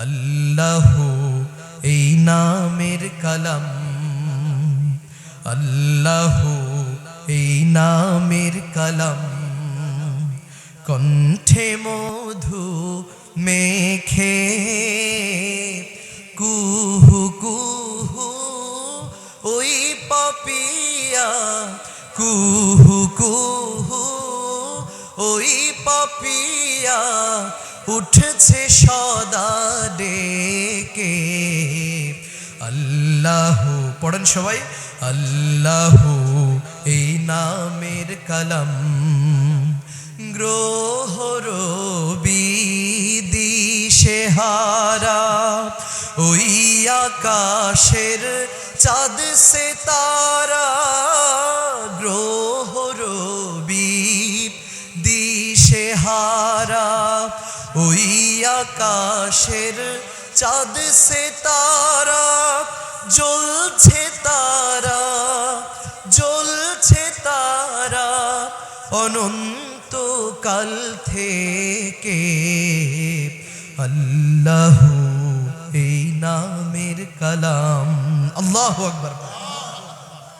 আল্লাহ, এই নামের কালাম। আল্লাহ, এই নামের কালাম। কণ্ঠে মধু মেখে কুহু কুহু, ওই পাপিয়া। কুহু কুহু, ওই পাপিয়া। উঠছে সদা ডেকে। আল্লাহ, পড়েন সবাই। আল্লাহ, এই নামের কালাম। গ্রহ রবি হারা। ওই আকাশের চাঁদ সে তারা। গ্রহ রবি দিশে হারা। ওই আকাশের চাঁদ সে তারা, জ্বলছে তারা জ্বলছে তারা অনন্তকাল থেকে। আল্লাহ এই নামের কালাম। আল্লাহ আকবর।